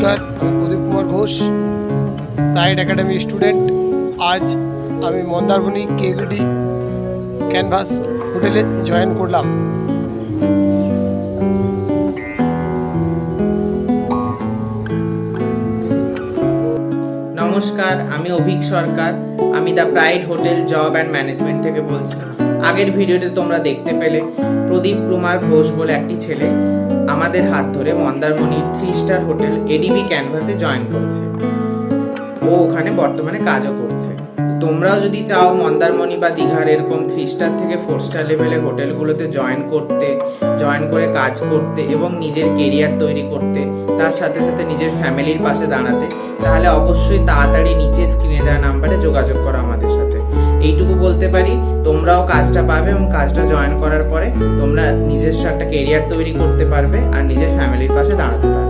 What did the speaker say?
নমস্কার, আমি Pradip Kumar Ghosh tide academy student আজ আমি মন্দারমণি কেভিডি ক্যানভাস হোটেলে জয়েন করলাম। নমস্কার, আমি অভিক সরকার। আমি the pride hotel job and management থেকে বলছি। আগের ভিডিওতে তোমরা দেখতে পেলে প্রদীপ কুমার ঘোষ বলে একটি ছেলে। আমাদের হাত ধরে মন্দারমণির থ্রি স্টার হোটেল এডিবি ক্যানভাসে জয়েন করেছে। ও ওখানে বর্তমানে কাজও করছে। তোমরাও যদি চাও মন্দারমণি বা দীঘার এরকম থ্রি স্টার থেকে ফোর স্টার লেভেলের হোটেলগুলোতে জয়েন করতে, জয়েন করে কাজ করতে এবং নিজের কেরিয়ার তৈরি করতে, তার সাথে সাথে নিজের ফ্যামিলির পাশে দাঁড়াতে, তাহলে অবশ্যই তাড়াতাড়ি নিচে স্ক্রিনে দেওয়া নাম্বারে যোগাযোগ করো আমাদের সাথে। এইটুকু বলতে পারি, তোমরাও কাজটা পাবে এবং কাজটা জয়েন করার পরে তোমরা নিজস্ব একটা কেরিয়ার তৈরি করতে পারবে আর নিজের ফ্যামিলির পাশে দাঁড়াতে